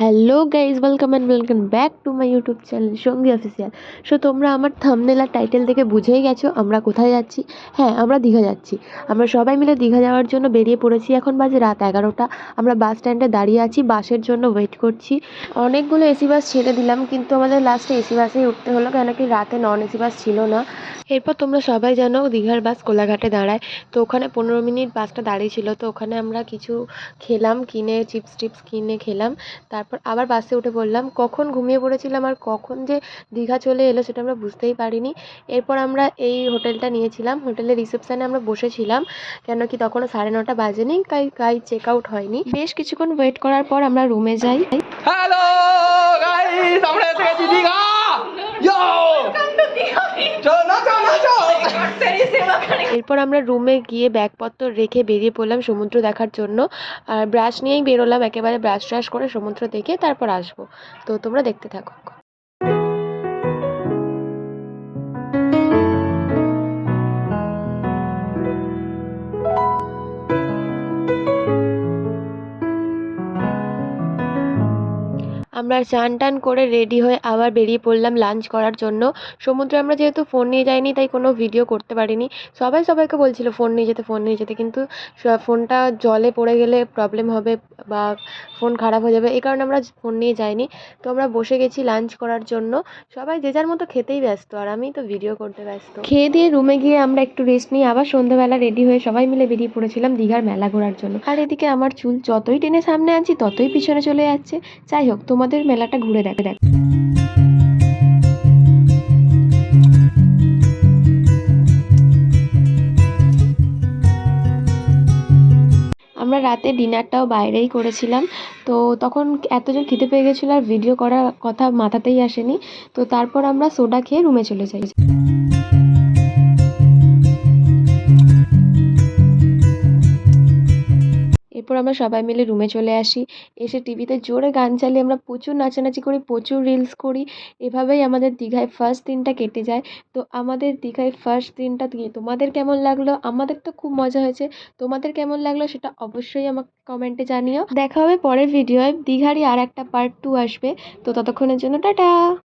Hello guys welcome and welcome back to my YouTube channel Sangi official so তোমরা আমার thumbnail title থেকে বুঝেই গেছো আমরা কোথায় যাচ্ছি। হ্যাঁ আমরা দীঘা যাচ্ছি। আমরা সবাই মিলে দীঘা যাওয়ার জন্য বেরিয়ে পড়েছি। এখন বাজে রাত এগারোটা। আমরা বাস স্ট্যান্ডে দাঁড়িয়ে আছি বাসের জন্য ওয়েট করছি। অনেকগুলো এসি বাস ছেড়ে দিলাম, কিন্তু আমাদের লাস্টে এসি বাসেই উঠতে হলো, কেন কি রাতে নন এসি বাস ছিল না। এরপর তোমরা সবাই জানো, দীঘার বাস কোলাঘাটে দাঁড়ায়। তো ওখানে পনেরো মিনিট বাসটা দাঁড়িয়ে ছিল। তো ওখানে আমরা কিছু খেলাম, কিনে চিপস টিপস কিনে খেলাম। তারপর আবার বাসে উঠে পড়লাম কখন ঘুমিয়ে পড়েছিলাম আর কখন যে দীঘা চলে এলো সেটা আমরা বুঝতেই পারিনি। এরপর আমরা এই হোটেলটা নিয়েছিলাম। হোটেলের রিসেপশানে আমরা বসেছিলাম, কেন কি তখনও সাড়ে নটা বাজেনি, তাই তাই চেক আউট হয়নি। বেশ কিছুক্ষণ ওয়েট করার পর আমরা রুমে যাই। হ্যালো আমরা এসে গেছি দীঘা ইয়ো চলো নাচো নাচো এরপর আমরা রুমে গিয়ে ব্যাগপত্র রেখে বেরিয়ে পড়লাম সমুদ্র দেখার জন্য। আর ব্রাশ নিয়েই বেরোলাম, একেবারে ব্রাশ ট্রাশ করে সমুদ্র দেখে তারপর আসব। তো তোমরা দেখতে থাকো। আমরা স্নান টান করে রেডি হয়ে আবার বেরিয়ে পড়লাম লাঞ্চ করার জন্য। সমুদ্রে আমরা যেহেতু ফোন নিয়ে যাইনি, তাই কোনো ভিডিও করতে পারিনি। সবাই সবাইকে বলছিল ফোন নিয়ে যেতে ফোন নিয়ে যেতে, কিন্তু ফোনটা জলে পড়ে গেলে প্রবলেম হবে বা ফোন খারাপ হয়ে যাবে। এই কারণে আমরা ফোন নিয়ে যাইনি। তো আমরা বসে গেছি লাঞ্চ করার জন্য। সবাই যে যার মতো খেতেই ব্যস্ত, আর আমি তো ভিডিও করতে ব্যস্ত। খেয়ে দিয়ে রুমে গিয়ে আমরা একটু রেস্ট নিয়ে আবার সন্ধ্যাবেলা রেডি হয়ে সবাই মিলে বেরিয়ে পড়েছিলাম দীঘার মেলা ঘোরার জন্য। আর এদিকে আমার চুল যতই টেনে সামনে আনছি, ততই পিছনে চলে যাচ্ছে। যাই হোক, তোমাদের মেলাটা ঘুরে দেখে দেখ। আমরা রাতে ডিনারটাও বাইরেই করেছিলাম। তো তখন এতজন খিদে পেয়ে গেছিল আর ভিডিও করার কথা মাথাতেই আসেনি। তো তারপর আমরা সোডা খেয়ে রুমে চলে যাই। এরপর আমরা সবাই মিলে রুমে চলে আসি। এসে টিভিতে জোরে গান চালিয়ে আমরা প্রচুর নাচানাচি করি, প্রচুর রিলস করি। এভাবেই আমাদের দীঘায় ফার্স্ট দিনটা কেটে যায়। তো আমাদের দীঘায় ফার্স্ট দিনটা তোমাদের কেমন লাগল? আমাদের তো খুব মজা হয়েছে। তোমাদের কেমন লাগল সেটা অবশ্যই আমাকে কমেন্টে জানিও। দেখা হবে পরের ভিডিওয় দীঘারই আর একটা পার্ট টু আসবে। তো ততক্ষণের জন্য টাটা!